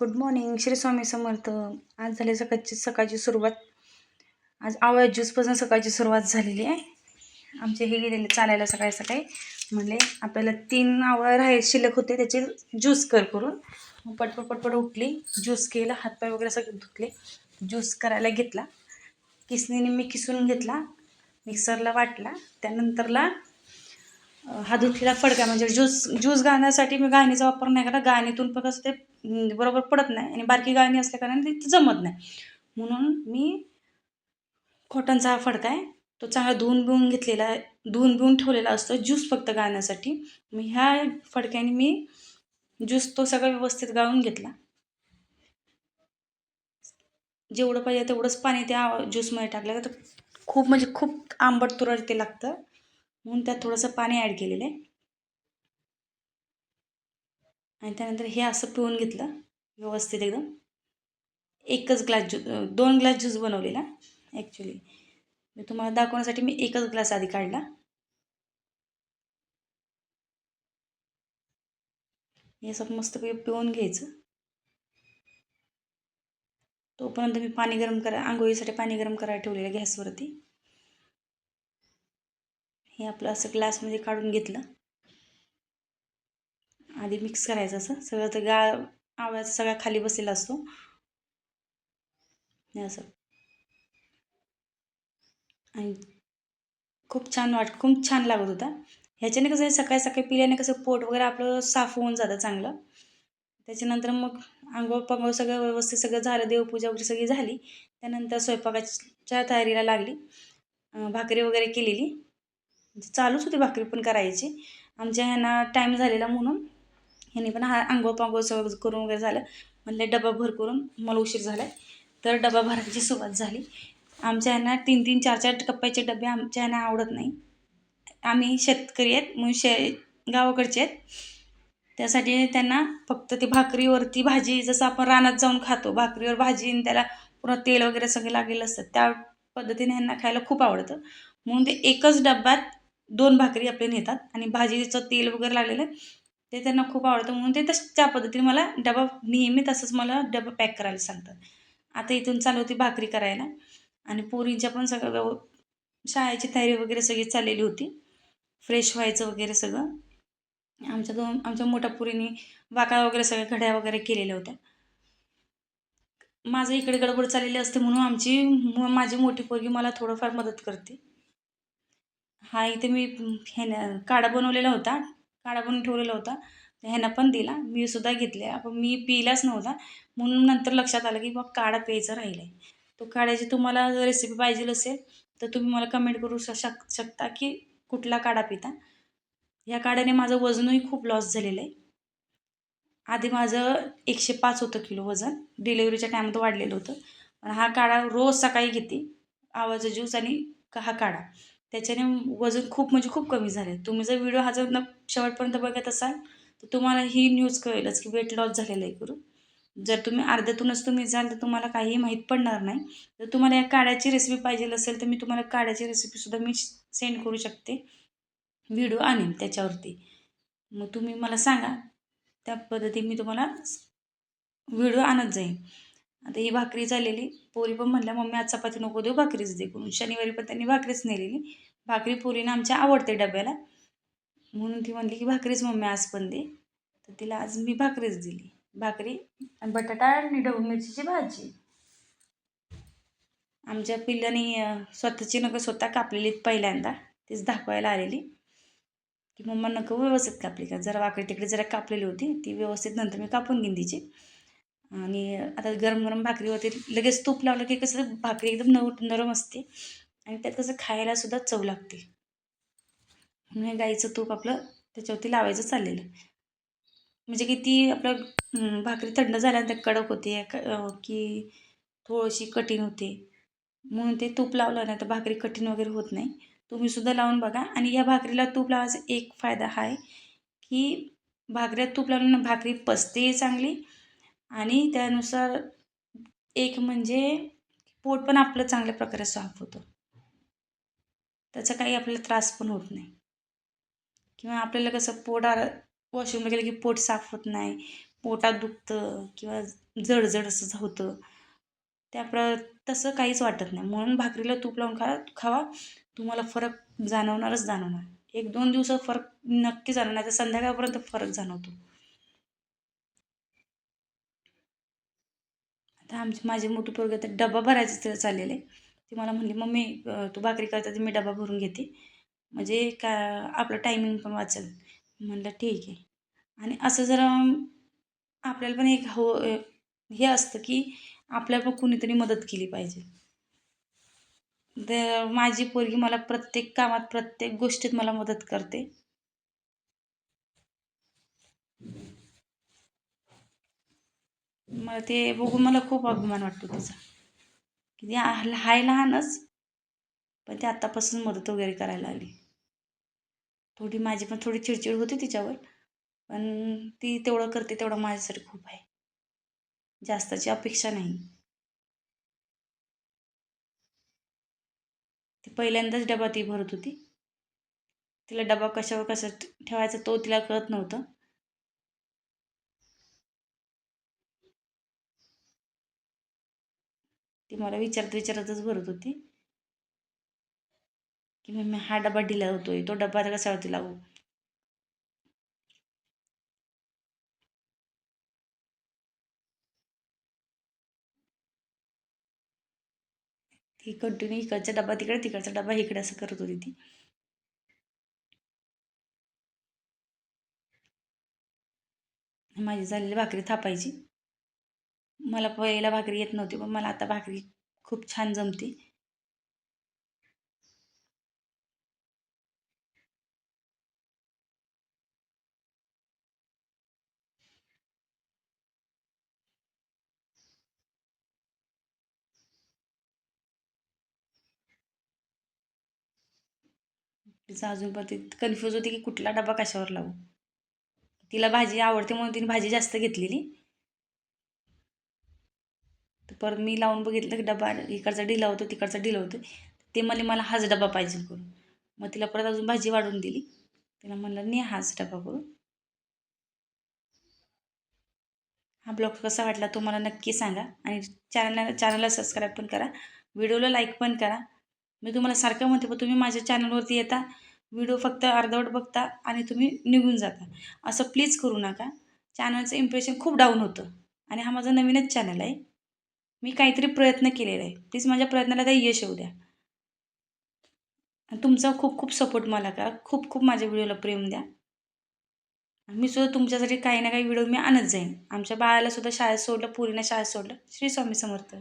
Good morning Shri Swami Samarth. आज झाली सकाळची सकाळची सुरुवात. आज आवळ्या ज्यूसपासून सकाळची सुरुवात झालेली आहे. आमचे हे गेलेले चालायला सकाळी सकाळी. म्हणले आपल्याला तीन आवळं राहाय शिल्लक होते त्याचे ज्यूस कर करून. पटपट पटपट उठली. ज्यूस केला हातपाय वगैरे सगळे धुतले. ज्यूस करायला घेतला. किसणीने मी किसून घेतला. मिक्सरला वाटला. त्यानंतरला हा धुतलेला फडका. म्हणजे ज्यूस ज्यूस गाण्यासाठी मी गाळणीचा वापर नाही करा गाणीतून पण कसं ते बरोबर पडत नाही आणि बारकी गाळणी असल्याकारणाने ते जमत नाही. म्हणून मी कॉटनचा हा फडका आहे. तो चांगला धुवून बिवून घेतलेला आहे. धुवून बिवून ठेवलेला असतो. ज्यूस फक्त गाळण्यासाठी मग ह्या फडक्याने मी ज्यूस तो सगळा व्यवस्थित गाळून घेतला. जेवढं पाहिजे तेवढंच पाणी त्या ज्यूसमध्ये टाकलं तर खूप म्हणजे खूप आंबट तुरट ते लागतं. म्हणून त्यात थोडंसं पाणी ॲड केलेलं आहे. आणि त्यानंतर हे असं पिळून घेतलं व्यवस्थित एकदम. एकच ग्लास ज्यू दोन ग्लास ज्यूस बनवलेला ॲक्च्युली मी तुम्हाला दाखवण्यासाठी मी एकच ग्लास आधी काढला. हे असं मस्त पिळून घ्यायचं. तोपर्यंत मी पाणी गरम करा आंघोळीसाठी पाणी गरम करायला ठेवलेलं गॅसवरती. हे आपलं असं ग्लासमध्ये काढून घेतलं. आधी मिक्स करायचं असं. सगळं तर गाळ आवळ्याचा सगळा खाली बसलेला असतो. हे असं. आणि खूप छान वाट खूप छान लागत होता. ह्याच्याने कसं सकाळी सकाळी पिल्याने कसं पोट वगैरे आपलं साफ होऊन जातं चांगलं. त्याच्यानंतर मग आंघोळ पांघोळ सगळं व्यवस्थित सगळं झालं देवपूजा वगैरे सगळी झाली. त्यानंतर स्वयंपाकाच्या तयारीला लागली. भाकरी वगैरे केलेली. म्हणजे चालूच होती भाकरी पण करायची. आमच्या ह्यांना टाईम झालेला म्हणून ह्यांनी पण हा आंघोळ पांघोळ सगळं करून वगैरे झालं. म्हणले डबा भर करून मला उशीर झाला तर डबा भरायची सुरुवात झाली. आमच्या यांना तीन तीन चार चार कप्प्याचे डबे आमच्या यांना आवडत नाही. आम्ही शेतकरी आहेत म्हणून शे गावाकडचे आहेत. त्यासाठी त्यांना फक्त ते भाकरीवरती भाजी जसं आपण रानात जाऊन खातो भाकरीवर भाजी आणि त्याला पुन्हा तेल वगैरे सगळे लागलेलं असतं. त्या पद्धतीने ह्यांना खायला खूप आवडतं. म्हणून ते एकच डब्यात दोन भाकरी आपले नेतात आणि भाजीचं तेल वगैरे लागलेलं आहे. ते त्यांना खूप आवडतं म्हणून ते तसं त्या पद्धतीने मला डबा नेहमी तसंच मला डबा पॅक करायला सांगतात. आता इथून चालू होती भाकरी करायला आणि पोरींच्या पण सगळं व्यव शाळेची तयारी वगैरे सगळी चाललेली होती. फ्रेश व्हायचं वगैरे सगळं. आमच्या दोन आमच्या मोठ्या पुरीने वाका वगैरे सगळ्या घड्या वगैरे केलेल्या होत्या. माझं इकडे गडबड चाललेली असते म्हणून आमची माझी मोठी पोरगी मला थोडंफार मदत करते. हा इथे मी ह्यानं काढा बनवलेला होता. काढा बनवून ठेवलेला होता. ह्यानं पण दिला. मी सुद्धा घेतले. पण मी पिलाच नव्हता. म्हणून नंतर लक्षात आलं की बघ काढा प्यायचा राहिला आहे तो काढ्याची तुम्हाला रेसिपी पाहिजे असेल तर तुम्ही मला कमेंट करू शक शकता की कुठला काढा पिता? या काढ्याने माझं वजनही खूप लॉस झालेलं आहे. आधी माझं एकशे पाच होतं किलो वजन. डिलेवरीच्या टायमात वाढलेलं होतं. पण हा काढा रोज सकाळी घेते. आवाचा ज्यूस आणि हा काढा. त्याच्याने वजन खूप म्हणजे खूप कमी झालं आहे तुम्ही जर व्हिडिओ हा जर न शेवटपर्यंत बघत असाल तर तुम्हाला ही न्यूज कळेलच की वेट लॉस झालेलं आहे करून जर तुम्ही अर्ध्यातूनच तुम्ही जाल तर तुम्हाला काहीही माहीत पडणार नाही. जर तुम्हाला या काड्याची रेसिपी पाहिजे असेल तर मी तुम्हाला काड्याची रेसिपीसुद्धा मी सेंड करू शकते. व्हिडिओ आणेन त्याच्यावरती. मग तुम्ही मला सांगा त्या पद्धतीने मी तुम्हाला व्हिडिओ आणत जाईन. आता ही भाकरी झालेली. पोरी पण म्हणल्या मम्मी आज चपाती नको देऊ भाकरीच दे. करून शनिवारी पण त्यांनी भाकरीच नेलेली. भाकरी पोरीनं आमच्या आवडते डब्याला. म्हणून ती म्हणली की भाकरीच मम्मी आज पण दे. तर तिला आज मी भाकरीच दिली. भाकरी आणि बटाटा आणि ढबू मिरचीची भाजी. आमच्या पिल्लानी स्वतःची नकं स्वतः कापलेली पहिल्यांदा. तीच दाखवायला आलेली. की मम्मा नको व्यवस्थित कापली का? जरा वाकडी तिकडे जरा कापलेली होती. ती व्यवस्थित नंतर मी कापून घेईन तिची. आणि आता गरम गरम भाकरीवरती लगेच तूप लावलं की कसं भाकरी एकदम नव नरम असते. आणि त्यात कसं खायलासुद्धा चव लागते. म्हणून गाईचं तूप आपलं त्याच्यावरती लावायचं चाललेलं. म्हणजे की ती आपलं भाकरी थंड झाल्यानंतर कडक होते की थोडीशी कठीण होते. म्हणून ते तूप लावलं ना तर भाकरी कठीण वगैरे होत नाही. तुम्हीसुद्धा लावून बघा. आणि या भाकरीला तूप लावायचा एक फायदा हा आहे की भाकऱ्यात तूप लावल्यानं भाकरी पचतेही चांगली आणि त्यानुसार एक म्हणजे पोट पण आपलं चांगल्या प्रकारे साफ होतं. त्याचा काही आपल्याला त्रास पण होत नाही. किंवा आपल्याला कसं पोट वॉशरूमला गेलं की पोट साफ होत नाही पोटात दुखतं किंवा जडजड असं होतं. त्याप्र तसं काहीच वाटत नाही. म्हणून भाकरीला तूप लावून खा खावा. तुम्हाला फरक जाणवणारच जाणवणार. एक दोन दिवसात फरक नक्की जाणवणार. नाही तर संध्याकाळपर्यंत फरक जाणवतो. तर आमची माझी मोठी पोरगी तर डबा भरायचं तिला चाललेलं आहे. ती मला म्हणली मम्मी तू भाकरी करता तर मी डबा भरून घेते. म्हणजे का आपलं टायमिंग पण वाचेल. म्हणलं ठीक आहे. आणि असं जरा आपल्याला पण एक हो हे असतं की आपल्याला पण कुणीतरी मदत केली पाहिजे. तर माझी पोरगी मला प्रत्येक कामात प्रत्येक गोष्टीत मला मदत करते. मला ते बघून मला खूप अभिमान वाटतो तिचा किती ती हाय लहानच पण ती आत्तापासून मदत वगैरे करायला लागली. थोडी माझी पण थोडी चिडचिड होती तिच्यावर पण ती तेवढं करते तेवढं माझ्यासाठी खूप आहे. जास्तची अपेक्षा नाही. ती पहिल्यांदाच डबा ती भरत होती. तिला डबा कशावर कसं ठेवायचा तो तिला कळत नव्हतं. ती मला विचारत विचारतच भरत होती की मी हा डबा ढिला होतोय तो डबा कशावरती लावू ती कंटिन्यू इकडचा डबा तिकडे तिकडचा डबा इकडे असं करत होती ती. माझी झालेली भाकरी थापायची. मला पहिला भाकरी येत नव्हती पण मला आता भाकरी खूप छान जमते. तिचं अजून पण ती कन्फ्यूज होती की कुठला डबा कशावर लावू? तिला भाजी आवडते म्हणून तिने भाजी जास्त घेतलेली. तर परत मी लावून बघितलं की डबा इकडचा ढिला होतो तिकडचा ढिला होतो. ते म्हणले मला हाच डबा पाहिजे करून. मग तिला परत अजून भाजी वाढून दिली. तिला म्हणलं नाही हाच डबा करून. हा ब्लॉग कसा वाटला तो मला नक्की सांगा आणि चॅनलला चॅनलला सबस्क्राईब पण करा. व्हिडिओला लाईक पण करा. मी तुम्हाला सारखं म्हणते पण तुम्ही माझ्या चॅनलवरती येता व्हिडिओ फक्त अर्धवट बघता आणि तुम्ही निघून जाता. असं प्लीज करू नका. चॅनलचं इम्प्रेशन खूप डाऊन होतं. आणि हा माझा नवीनच चॅनल आहे. मी काहीतरी प्रयत्न केलेला आहे. प्लीज माझ्या प्रयत्नाला काही यश येऊ द्या. तुमचा खूप खूप सपोर्ट मला करा. खूप खूप माझ्या व्हिडिओला प्रेम द्या. मी सुद्धा तुमच्यासाठी काही ना काही व्हिडिओ मी आणत जाईन. आमच्या बाळाला सुद्धा शाळेत सोडलं पुरीना शाळेत सोडलं. श्री स्वामी समर्थ.